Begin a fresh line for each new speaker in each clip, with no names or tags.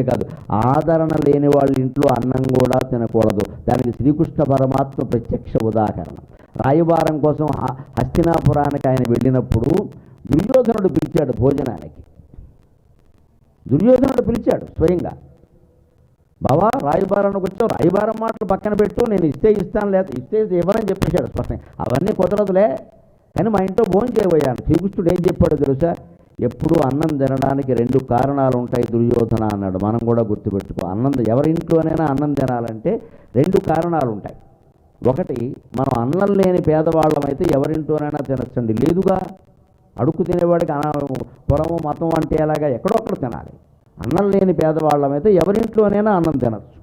అంతేకాదు కాదు. ఆదరణ లేని వాళ్ళ ఇంట్లో అన్నం కూడా తినకూడదు. దానికి శ్రీకృష్ణ పరమాత్మ ప్రత్యక్ష ఉదాహరణ. రాయబారం కోసం హస్తినాపురానికి ఆయన వెళ్ళినప్పుడు దుర్యోధనుడు పిలిచాడు భోజనానికి. దుర్యోధనుడు పిలిచాడు స్వయంగా. బావా రాయబారానికి వచ్చావు. రాయబారం మాటలు పక్కన పెట్టు. నేను ఇస్తే ఇస్తాను లేదా ఇస్తే ఇవ్వనని చెప్పేశాడు స్పష్టంగా. అవన్నీ కుదరదులే. కానీ మా ఇంట్లో భోజనం చేయబోయాను శ్రీకృష్ణుడు ఏం చెప్పాడు తెలుసా? ఎప్పుడు అన్నం తినడానికి రెండు కారణాలు ఉంటాయి దుర్యోధన అన్నాడు. మనం కూడా గుర్తుపెట్టుకో అన్నం ఎవరి ఇంట్లోనైనా అన్నం తినాలంటే రెండు కారణాలు ఉంటాయి ఒకటి మనం అన్నం లేని పేదవాళ్ళమైతే ఎవరింట్లోనైనా తినచ్చండి. లేదుగా? అడుక్కు తినేవాడికి అన పొలము మతం అంటే ఎలాగా? ఎక్కడొక్కడ తినాలి. అన్నం లేని పేదవాళ్ళమైతే ఎవరింట్లోనైనా అన్నం తినచ్చు.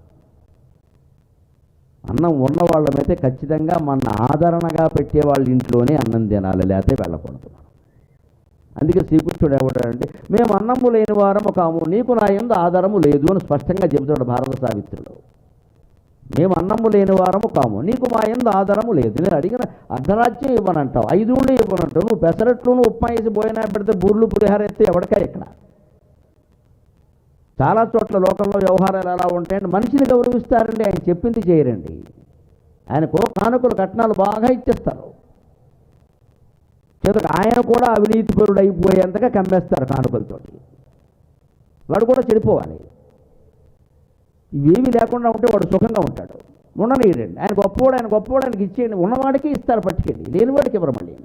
అన్నం ఉన్న వాళ్ళమైతే ఖచ్చితంగా మన ఆదరణగా పెట్టే వాళ్ళ ఇంట్లోనే అన్నం తినాలి లేకపోతే వెళ్ళకూడదు. అందుకే శ్రీకృష్ణుడు ఏమంటాడంటే మేము అన్నము లేని వారము కాము నీకు నా ఎందు ఆధారము లేదు అని స్పష్టంగా చెబుతాడు భారత సావిత్రుడు. మేము అన్నము లేని వారము కాము నీకు మా ఎందు ఆధారము లేదు. నేను అడిగిన అర్ధరాజ్యం ఇవ్వనంటావు ఐదుళ్ళు ఇవ్వనంటావు నువ్వు పెసరట్లును ఉప్మా వేసి పోయినా పెడితే బూర్లు పులిహార ఎత్తే ఎవరికా ఇక్కడ? చాలా చోట్ల లోకంలో వ్యవహారాలు ఎలా ఉంటాయంటే మనిషిని గౌరవిస్తారండి ఆయన చెప్పింది చేయరండి. ఆయనకు కానుకలు కట్నాలు బాగా ఇచ్చేస్తారు. చేతకు ఆయన కూడా అవినీతిపరుడు అయిపోయేంతగా కమ్మేస్తారు కానుకలతోటి. వాడు కూడా చెడిపోవాలి. ఇవేమీ లేకుండా ఉంటే వాడు సుఖంగా ఉంటాడు. ఉండనీయండి. ఆయన గొప్పవాడు ఆయన గొప్పవాడు ఆయనకి ఇచ్చేయండి. ఉన్నవాడికి ఇస్తారు పట్టుకెళ్ళి. లేనివాడికి ఇవ్వరు మళ్ళీ.